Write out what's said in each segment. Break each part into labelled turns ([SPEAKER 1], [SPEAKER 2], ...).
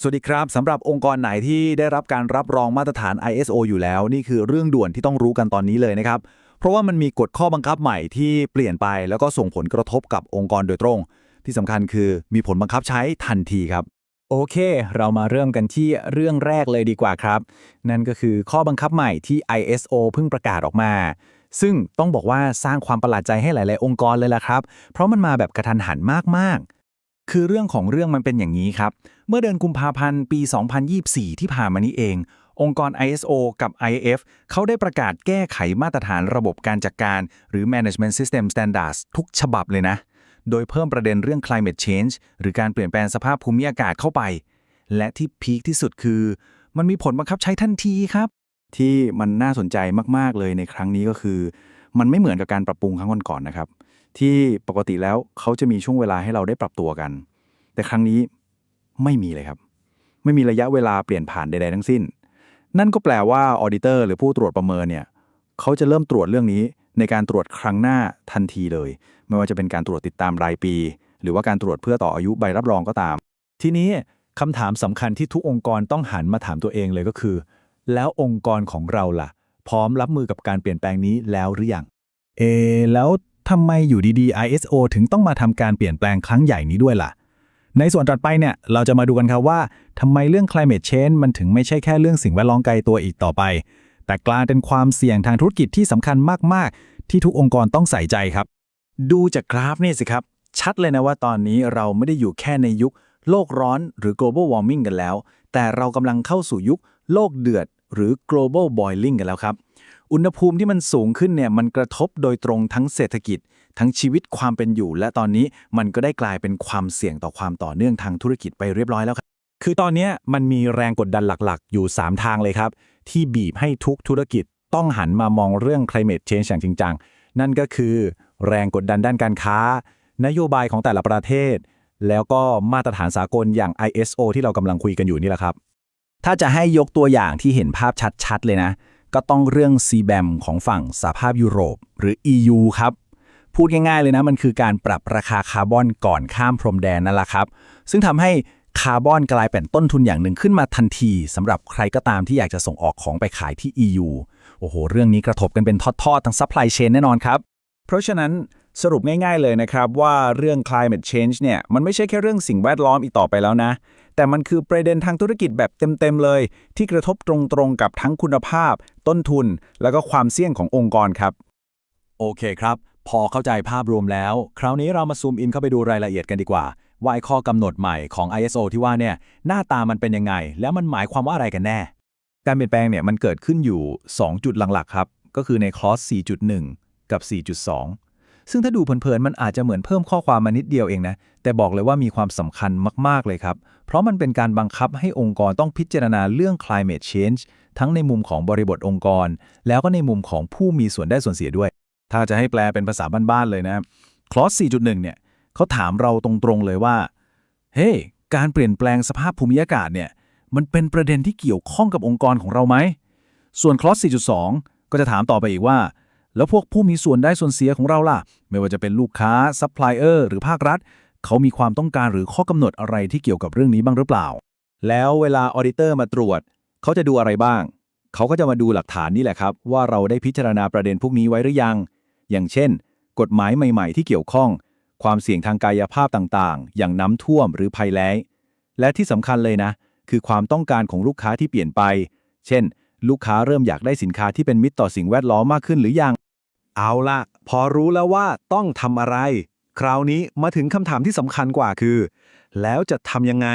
[SPEAKER 1] สวัสดีครับสำหรับองค์กรไหนที่ได้รับการรับรองมาตรฐาน ISO อยู่แล้ว นี่คือเรื่องด่วนที่ต้องรู้กันตอนนี้เลยนะครับ เพราะว่ามันมีกฎข้อบังคับใหม่ที่เปลี่ยนไป แล้วก็ส่งผลกระทบกับองค์กรโดยตรง ที่สำคัญคือมีผลบังคับใช้ทันทีครับ
[SPEAKER 2] โอเค เรามาเริ่มกันที่เรื่องแรกเลยดีกว่าครับ นั่นก็คือข้อบังคับใหม่ที่ ISO เพิ่งประกาศออกมา ซึ่งต้องบอกว่าสร้างความประหลาดใจให้หลาย ๆ องค์กรเลยล่ะครับ เพราะมันมาแบบกระทันหันมากๆ คือเรื่องของเรื่องมันเป็นอย่างนี้ครับ เมื่อเดือนกุมภาพันธ์ปี 2024 ที่ผ่านมานี้เอง องค์กร ISO กับ IF เขาได้ประกาศแก้ไขมาตรฐานระบบการจัดการ หรือ Management System Standards ทุกฉบับเลยนะ โดยเพิ่มประเด็นเรื่อง climate change หรือการเปลี่ยนแปลงสภาพภูมิอากาศเข้าไป และที่พีคที่สุดคือ มันมีผลบังคับใช้ทันทีครับ
[SPEAKER 1] ที่มันน่าสนใจมาก ๆ เลยในครั้งนี้ก็คือ มันไม่เหมือนกับการปรับปรุงครั้งก่อนๆนะครับ ที่ปกติแล้วเขาจะมีช่วงเวลาให้เราได้ปรับตัวกัน แต่ครั้งนี้ไม่มีเลยครับ ไม่มีระยะเวลาเปลี่ยนผ่านใดๆทั้งสิ้น นั่นก็แปลว่าออดิเตอร์หรือผู้ตรวจประเมินเนี่ยเขาจะเริ่มตรวจเรื่องนี้ในการตรวจครั้งหน้าทันทีเลย ไม่ว่าจะเป็นการตรวจติดตามรายปี หรือว่าการตรวจเพื่อต่ออายุใบรับรองก็ตาม
[SPEAKER 2] ทีนี้คำถามสำคัญที่ทุกองค์กรต้องหันมาถามตัวเองเลยก็คือ แล้วองค์กรของเราล่ะ พร้อมรับมือกับการเปลี่ยนแปลงนี้แล้วหรือยังเอแล้ว ทำไมอยู่ดีๆ ISO ถึงต้องมาทำการเปลี่ยนแปลงครั้งใหญ่นี้ด้วยล่ะ ในส่วนถัดไปเนี่ย เราจะมาดูกันครับว่าทำไมเรื่อง climate change มันถึงไม่ใช่แค่เรื่องสิ่งแวดล้อมไกลตัวอีกต่อไป แต่กลายเป็นความเสี่ยงทางธุรกิจที่สำคัญมากๆ ที่ทุกองค์กรต้องใส่ใจครับ ดูจากกราฟนี่สิครับ ชัดเลยนะว่าตอนนี้เราไม่ได้อยู่แค่ในยุค โลกร้อนหรือ global warming กันแล้ว แต่เรากำลังเข้าสู่ยุค โลกเดือด หรือ global boiling กันแล้วครับ อุณหภูมิที่มันสูงขึ้นเนี่ยมันกระทบโดยตรงทั้งเศรษฐกิจ ทั้งชีวิตความเป็นอยู่ และตอนนี้มันก็ได้กลายเป็นความเสี่ยงต่อความต่อเนื่องทางธุรกิจไปเรียบร้อยแล้วครับคือตอนนี้มันมีแรงกดดันหลักๆ อยู่ 3 ทางเลยครับ ที่บีบให้ทุกธุรกิจต้องหันมามองเรื่อง climate change อย่างจริงจังนั่นก็คือ แรงกดดันด้านการค้า นโยบายของแต่ละประเทศ แล้วก็มาตรฐานสากลอย่าง ISO ที่เรากำลังคุยกันอยู่นี่แหละครับ ถ้าจะให้ยกตัวอย่างที่เห็นภาพชัดๆ เลยนะ ก็ต้องเรื่อง CBAM ของฝั่งสหภาพยุโรป หรือ EU ครับ พูดง่ายๆเลยนะ มันคือการปรับราคาคาร์บอนก่อนข้ามพรมแดนนั่นแหละครับ ซึ่งทำให้คาร์บอนกลายเป็นต้นทุนอย่างหนึ่งขึ้นมาทันทีสำหรับใครก็ตามที่อยากจะส่งออกของไปขายที่ EU โอ้โห เรื่องนี้กระทบกันเป็นทอดๆทั้งซัพพลายเชนแน่นอนครับ เพราะฉะนั้นสรุปง่ายๆเลยนะครับว่าเรื่อง climate change เนี่ยมันไม่ใช่แค่เรื่องสิ่งแวดล้อมอีกต่อไปแล้วนะ แต่มันคือประเด็นทางธุรกิจแบบเต็มๆเลย ที่กระทบตรงๆกับทั้งคุณภาพ ต้นทุน แล้วก็ความเสี่ยงขององค์กรครับ โอเคครับ พอเข้าใจภาพรวมแล้ว คราวนี้เรามาซูมอินเข้าไปดูรายละเอียดกันดีกว่าว่าไอ้ข้อกำหนดใหม่ของ ISO ที่ว่าเนี่ยหน้าตามันเป็นยังไง แล้วมันหมายความว่าอะไรกันแน่ การเปลี่ยนแปลงเนี่ยมันเกิดขึ้นอยู่ 2 จุดหลักๆครับ ก็คือในคลอส 4.1 กับ 4.2 ซึ่งถ้าดูเพลินๆมันอาจจะเหมือนเพิ่มข้อความมานิดเดียวเองนะ แต่บอกเลยว่ามีความสำคัญมากๆเลยครับ เพราะมันเป็นการบังคับให้องค์กรต้องพิจารณาเรื่อง climate change ทั้งในมุมของบริบทองค์กร แล้วก็ในมุมของผู้มีส่วนได้ส่วนเสียด้วย ถ้าจะให้แปลเป็นภาษาบ้านๆเลยนะคลอส4.1 เนี่ยเขาถามเราตรงๆเลยว่า เฮ้ hey, การเปลี่ยนแปลงสภาพภูมิอากาศเนี่ย มันเป็นประเด็นที่เกี่ยวข้องกับองค์กรของเราไหม ส่วนคลอส4.2 ก็จะถามต่อไปอีกว่า แล้วพวกผู้มีส่วนได้ส่วนเสียของเราล่ะ ไม่ว่าจะเป็นลูกค้าซัพพลายเออร์หรือภาครัฐ เขามีความต้องการหรือข้อกำหนดอะไรที่เกี่ยวกับเรื่องนี้บ้างหรือเปล่า แล้วเวลาออดิเตอร์มาตรวจ เขาจะดูอะไรบ้าง เขาก็จะมาดูหลักฐานนี่แหละครับ ว่าเราได้พิจารณาประเด็นพวกนี้ไว้หรือยัง อย่างเช่น กฎหมายใหม่ ๆ ที่เกี่ยวข้อง ความเสี่ยงทางกายภาพต่างๆ อย่างน้ำท่วมหรือภัยแล้ง และที่สำคัญเลยนะ คือความต้องการของลูกค้าที่เปลี่ยนไป เช่น ลูกค้าเริ่มอยากได้สินค้าที่เป็นมิตรต่อสิ่งแวดล้อมมากขึ้นหรือยัง เอาละพอรู้แล้วว่าต้องทำอะไร คราวนี้มาถึงคำถามที่สำคัญกว่าคือ แล้วจะทำยังไง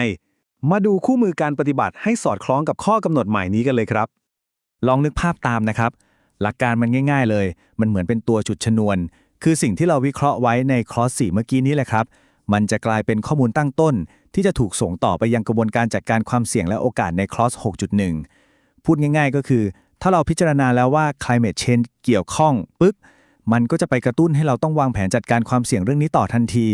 [SPEAKER 2] มาดูคู่มือการปฏิบัติให้สอดคล้องกับข้อกำหนดใหม่นี้กันเลยครับ ลองนึกภาพตามนะครับ หลักการมันง่าย ๆเลย มันเหมือนเป็นตัวจุดชนวน คือสิ่งที่เราวิเคราะห์ไว้ในคลอส4เมื่อกี้นี้แหละครับ มันจะกลายเป็นข้อมูลตั้งต้น ที่จะถูกส่งต่อไปยังกระบวนการจัดการความเสี่ยงและโอกาสในคลอส6.1 พูดง่าย ๆ ก็คือ ถ้าเราพิจารณาแล้วว่า climate change เกี่ยวข้องปึ๊บมันก็จะไปกระตุ้นให้เราต้องวางแผนจัดการความเสี่ยงเรื่องนี้ต่อทันที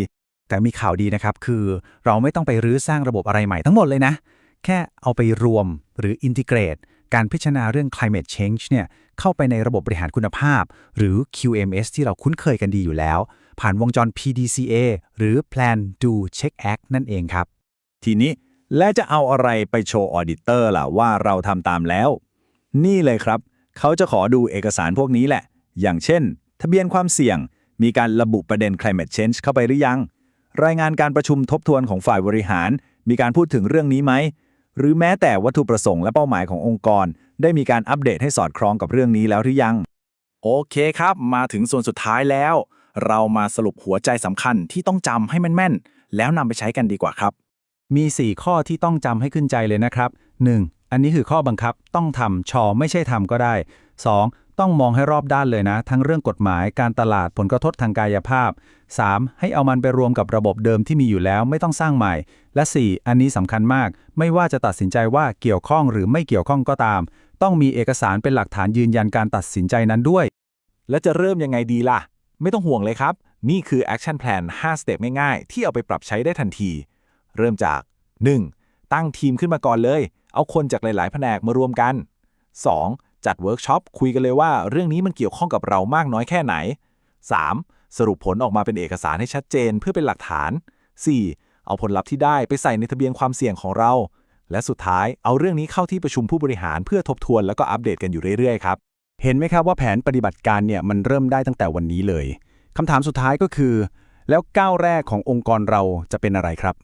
[SPEAKER 2] แต่มีข่าวดีนะครับ คือเราไม่ต้องไปรื้อสร้างระบบอะไรใหม่ทั้งหมดเลยนะ แค่เอาไปรวมหรืออินทิเกรตการพิจารณาเรื่อง climate change เนี่ยเข้าไปในระบบบริหารคุณภาพ หรือ QMS ที่เราคุ้นเคยกันดีอยู่แล้ว ผ่านวงจร PDCA หรือ Plan Do Check Act นั่นเองครับ
[SPEAKER 1] ทีนี้
[SPEAKER 2] และจะเอาอะไรไปโชว์ออดิเตอร์ล่ะว่าเราทำตามแล้ว นี่เลยครับ เขาจะขอดูเอกสารพวกนี้แหละ อย่างเช่น ทะเบียนความเสี่ยง มีการระบุประเด็น climate change เข้าไปหรือยัง รายงานการประชุมทบทวนของฝ่ายบริหาร มีการพูดถึงเรื่องนี้ไหม หรือแม้แต่วัตถุประสงค์และเป้าหมายขององค์กร ได้มีการอัปเดตให้สอดคล้องกับเรื่องนี้แล้วหรือยัง
[SPEAKER 1] โอเคครับ มาถึงส่วนสุดท้ายแล้ว เรามาสรุปหัวใจสำคัญที่ต้องจำให้แม่นๆแล้วนำไปใช้กันดีกว่าครับ
[SPEAKER 3] มี 4 ข้อที่ต้องจำให้ขึ้นใจเลยนะครับ 1. อันนี้คือข้อบังคับต้องทำชอไม่ใช่ทำก็ได้ 2. ต้องมองให้รอบด้านเลยนะ ทั้งเรื่องกฎหมายการตลาดผลกระทบทางกายภาพ 3. ให้เอามันไปรวมกับระบบเดิมที่มีอยู่แล้วไม่ต้องสร้างใหม่ และ 4. อันนี้สำคัญมาก ไม่ว่าจะตัดสินใจว่าเกี่ยวข้องหรือไม่เกี่ยวข้องก็ตาม ต้องมีเอกสารเป็นหลักฐานยืนยันการตัดสินใจนั้นด้วย
[SPEAKER 2] แล้วจะเริ่มยังไงดีล่ะ ไม่ต้องห่วงเลยครับ นี่คือ Action Plan 5สเต็ปง่ายๆที่เอาไปปรับใช้ได้ทันที เริ่มจาก 1. ตั้งทีมขึ้นมาก่อนเลย เอาคนจากหลายๆ แผนกมารวมกัน 2. จัดเวิร์กช็อปคุยกันเลยว่า เรื่องนี้มันเกี่ยวข้องกับเรามากน้อยแค่ไหน 3. สรุปผลออกมาเป็นเอกสารให้ชัดเจนเพื่อเป็นหลักฐาน 4. เอาผลลัพธ์ที่ได้ไปใส่ในทะเบียนความเสี่ยงของเรา และสุดท้ายเอาเรื่องนี้เข้าที่ประชุมผู้บริหารเพื่อทบทวนแล้วก็อัปเดตกันอยู่เรื่อยๆครับ
[SPEAKER 3] เห็นไหมครับว่าแผนปฏิบัติการเนี่ยมันเริ่มได้ตั้งแต่วันนี้เลยคำถามสุดท้ายก็คือ แล้วก้าวแรกขององค์กรเราจะเป็นอะไรครับ